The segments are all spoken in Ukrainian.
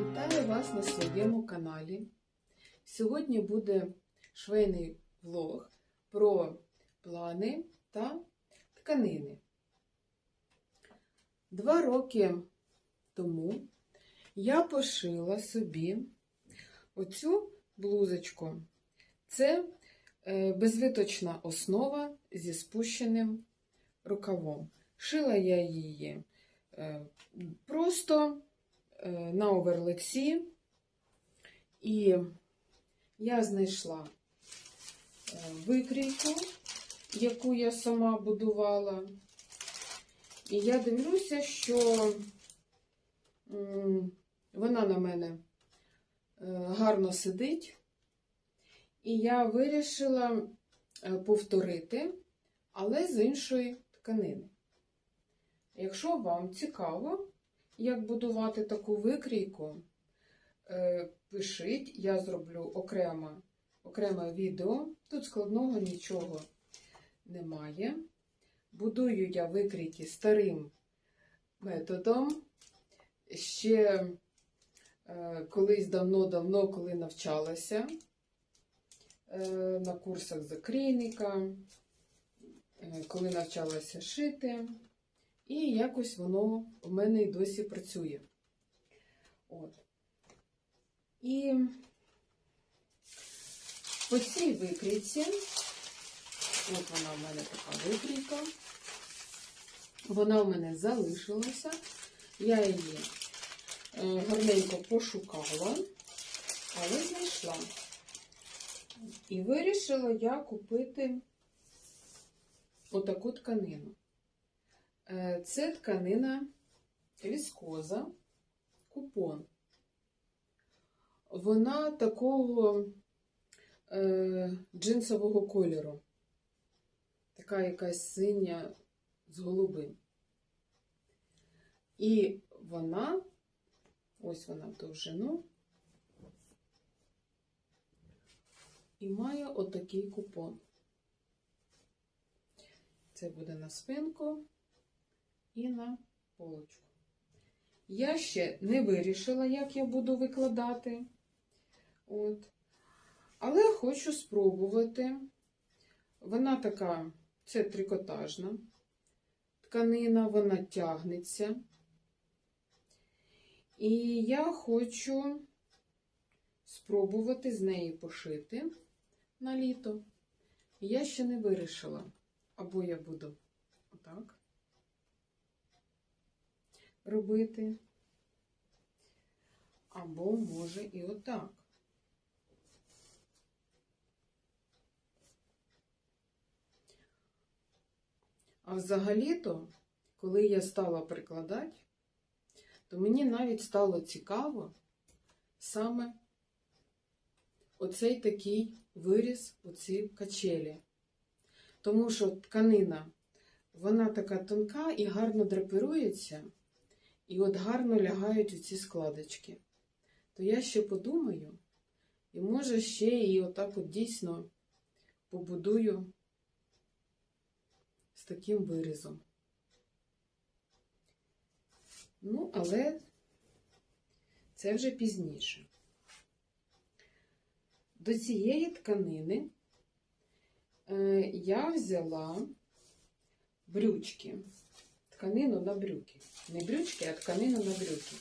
Вітаю вас на своєму каналі. Сьогодні буде швейний влог про плани та тканини. Два роки тому я пошила собі оцю блузочку. Це е, безвиточна основа зі спущеним рукавом. Шила я її е, просто на оверлексі, і я знайшла е, викрійку, яку я сама будувала. І я дивлюся, що вона на мене е, гарно сидить. І я вирішила е, повторити, але з іншої тканини. Якщо вам цікаво, як будувати таку викрійку, е, пишіть, я зроблю окремо, окреме відео. Тут складного нічого немає. Будую я викрійки старим методом. Ще е, колись давно-давно, коли навчалася е, на курсах закрійника, коли навчалася шити. І якось воно в мене і досі працює. От. І по цій викрійці, от вона в мене така викрійка, вона в мене залишилася. Я її е, гарненько пошукала, але знайшла. І вирішила я купити отаку тканину. Е, Це тканина віскоза, купон. Вона такого е, джинсового кольору. Така якась синя з голубим. І вона, ось вона в довжину, і має отакий купон. Це буде на спинку і на полочку. Я ще не вирішила, як я буду викладати. От. Але хочу спробувати. Вона така, це трикотажна тканина, вона тягнеться. І я хочу спробувати з неї пошити на літо. Я ще не вирішила, або я буду отак робити. Або може і отак. А взагалі-то, коли я стала прикладати, то мені навіть стало цікаво саме оцей такий виріз, оці качелі. Тому що тканина, вона така тонка і гарно драпирується. І от гарно лягають у ці складочки. То я ще подумаю, і може ще і отак от дійсно побудую з таким вирізом. Ну, але це вже пізніше. До цієї тканини е, я взяла брючки тканину на брюки. Не брючки, а тканину на брюки.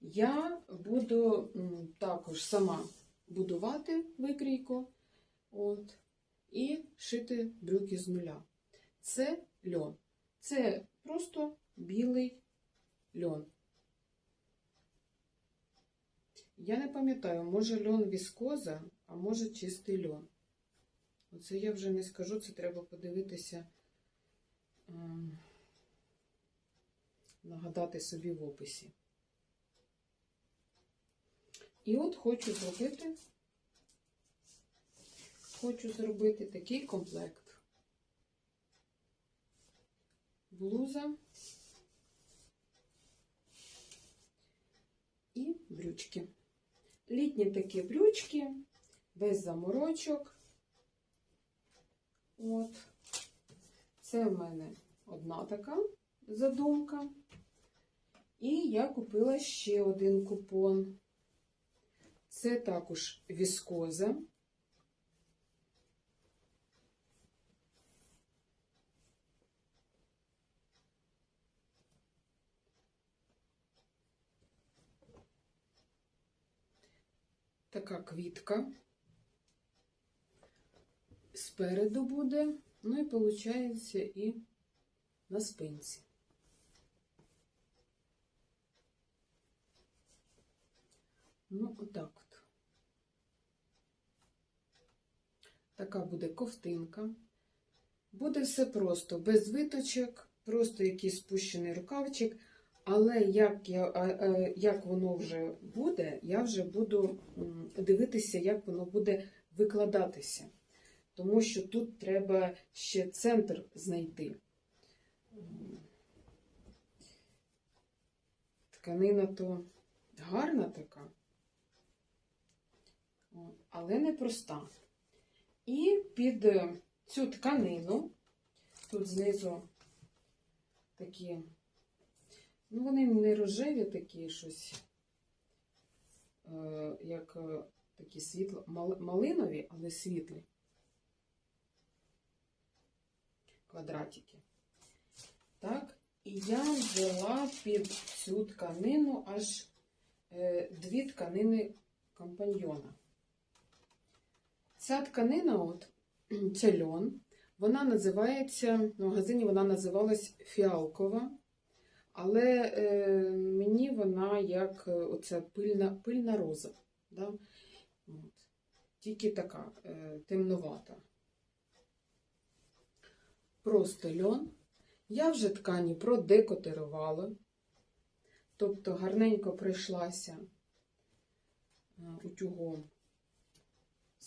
Я буду також сама будувати викрійку от, і шити брюки з нуля. Це льон. Це просто білий льон. Я не пам'ятаю, може льон віскоза, а може чистий льон. Оце я вже не скажу, це треба подивитися нагадати собі в описі. І от хочу зробити, хочу зробити такий комплект. Блуза і брючки. Літні такі брючки, без заморочок. От. Це в мене одна така задумка. І я купила ще один купон. Це також віскоза. Така квітка. Спереду буде, ну і виходить і на спинці. Ну, отак от. Така буде ковтинка. Буде все просто, без виточок, просто якийсь спущений рукавчик. Але як, я, як воно вже буде, я вже буду дивитися, як воно буде викладатися. Тому що тут треба ще центр знайти. Тканина то гарна така, але не проста. І під е, цю тканину, тут знизу такі, ну вони не рожеві такі щось, е, як е, такі світло, малинові, але світлі квадратики. Так, і я взяла під цю тканину аж дві тканини компаньйона. Ця тканина, от, це льон, вона називається, в магазині вона називалась фіалкова, але е, мені вона як е, оця пильна, пильна роза. Да? От. Тільки така е, темновата. Просто льон. Я вже ткані продекотирувала, тобто гарненько прийшлася е, утюгом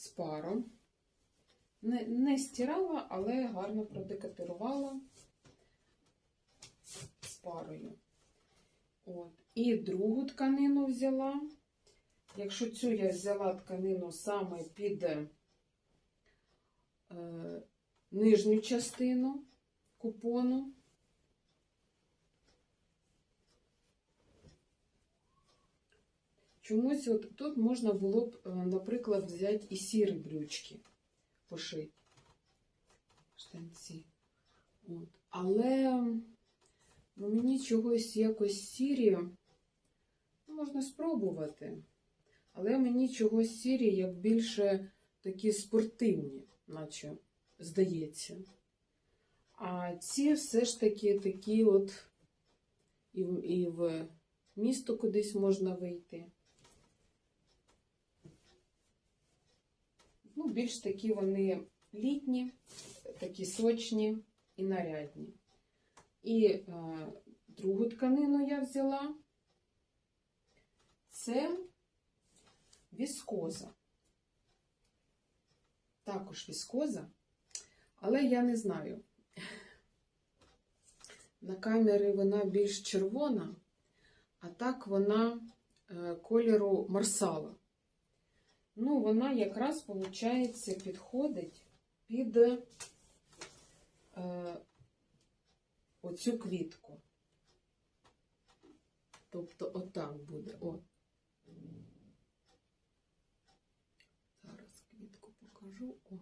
з паром. Не, не стирала, але гарно продекатирувала з парою. От. І другу тканину взяла. Якщо цю я взяла тканину саме під е, нижню частину купону, Чомусь от тут можна було б, е, наприклад, взяти і сірі брючки пошити. Штанці. От. Але ну, мені чогось якось сірі, ну, можна спробувати. Але мені чогось сірі, як більше такі спортивні, наче здається. А ці все ж таки такі от і, і в місто кудись можна вийти. Ну, більш такі вони літні, такі сочні і нарядні. І е, другу тканину я взяла. Це віскоза. Також віскоза, але я не знаю. На камері вона більш червона, а так вона е, кольору марсала. Ну, вона якраз, виходить, підходить під е, оцю квітку. Тобто отак буде. О. Зараз квітку покажу. О.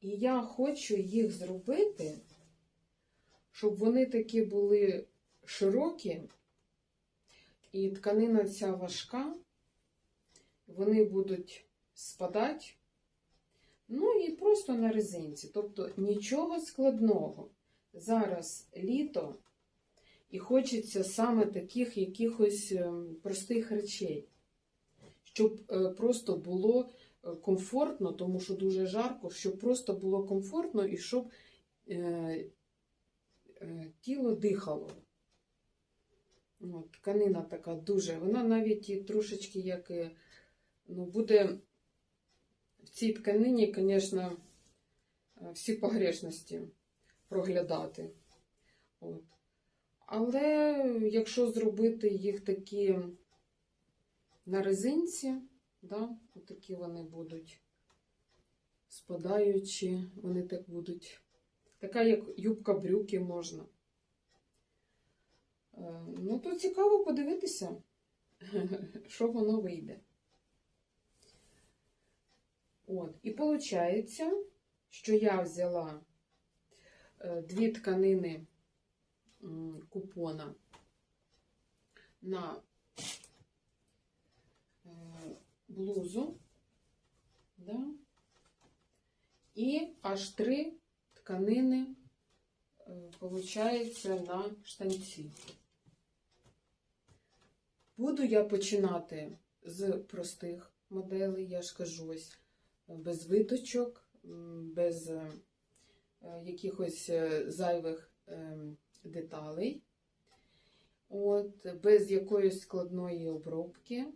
І я хочу їх зробити, щоб вони такі були широкі, і тканина ця важка, вони будуть спадати. Ну і просто на резинці. Тобто нічого складного. Зараз літо, і хочеться саме таких якихось ем, простих речей, щоб е, просто було е, комфортно, тому що дуже жарко, щоб просто було комфортно і щоб е, тіло дихало. От, тканина така дуже, вона навіть і трошечки як і, ну, буде в цій тканині, звісно, всі погрешності проглядати. От. Але якщо зробити їх такі на резинці, да, такі вони будуть спадаючі, вони так будуть. Така, як юбка брюки можна Е, Ну, то цікаво подивитися, що воно вийде. От, і виходить, що я взяла е, дві тканини купона на е, блузу, да? і аж три тканини, е, получається, на штанці. Буду я починати з простих моделей, я ж кажу, ось без виточок, без е, якихось е, зайвих е, деталей, от, без якоїсь складної обробки,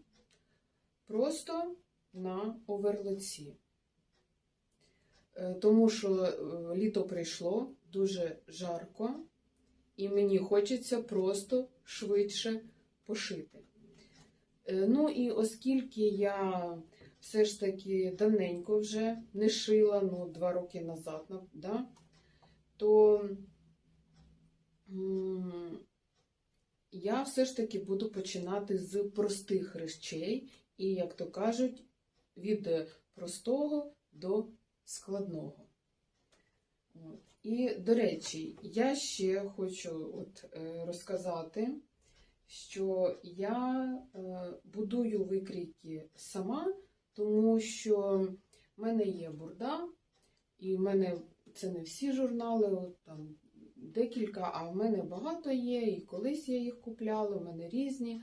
просто на оверлоці. Е, Тому що літо прийшло дуже жарко, і мені хочеться просто швидше пошити. Е, Ну і оскільки я все ж таки давненько вже не шила, ну, два роки назад, да, то я все ж таки буду починати з простих речей, і, як то кажуть, від простого до складного. І, до речі, я ще хочу от, е, розказати, що я е, будую викрійки сама, тому що в мене є бурда, і в мене це не всі журнали, от там декілька, а в мене багато є, і колись я їх купляла, в мене різні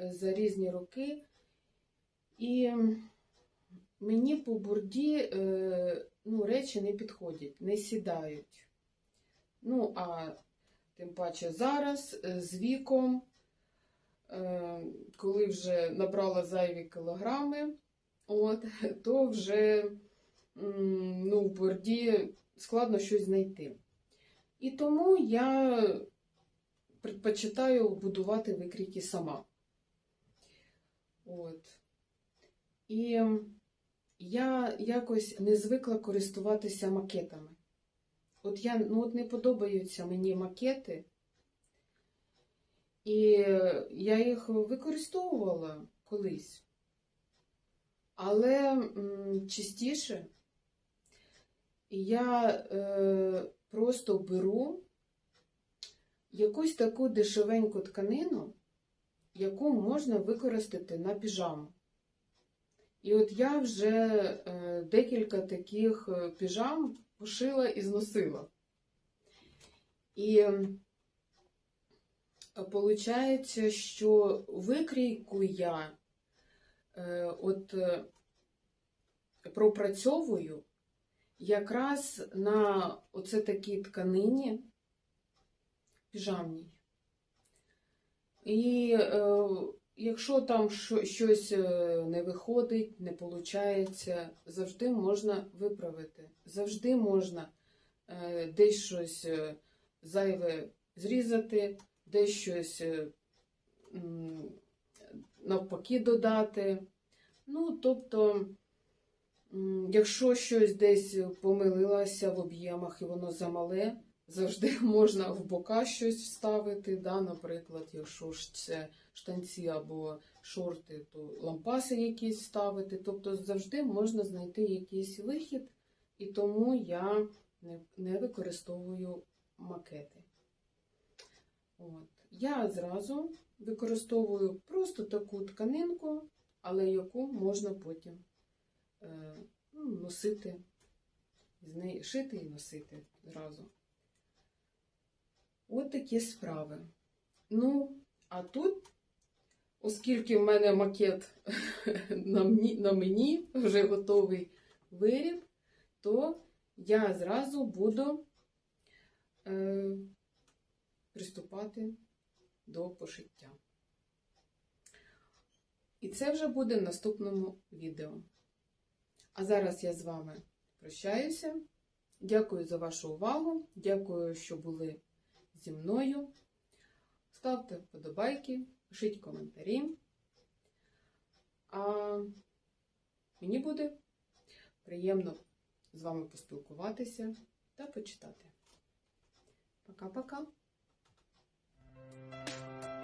е, за різні роки. І мені по бурді е, ну, речі не підходять, не сідають. Ну, а тим паче зараз з віком, коли вже набрала зайві кілограми, от, то вже ну, в борді складно щось знайти. І тому я предпочитаю будувати викрійки сама. От. І я якось не звикла користуватися макетами. От я ну, от не подобаються мені макети, і я їх використовувала колись. Але частіше я е, просто беру якусь таку дешевеньку тканину, яку можна використати на піжаму. І от я вже е, декілька таких е, піжам пошила і зносила. І виходить, що викрійку я е, от е, пропрацьовую якраз на оце такій тканині піжамній. І е, якщо там що- щось е, не виходить, не виходить, завжди можна виправити. Завжди можна е, десь щось зайве зрізати, десь щось е, навпаки додати. Ну, тобто, якщо щось десь помилилося в об'ємах і воно замале, завжди можна в бока щось вставити. Да? Наприклад, якщо ж це штанці або шорти, то лампаси якісь ставити. Тобто завжди можна знайти якийсь вихід, і тому я не, не використовую макети. От. Я зразу використовую просто таку тканинку, але яку можна потім е, ну, носити, з неї шити і носити зразу. От такі справи. Ну, а тут, оскільки в мене макет на мені, вже готовий виріб, то я зразу буду е, приступати до пошиття. І це вже буде в наступному відео. А зараз я з вами прощаюся. Дякую за вашу увагу. Дякую, що були зі мною. Ставте вподобайки, пишіть коментарі. А мені буде приємно з вами поспілкуватися та почитати. Пока-пока! うん。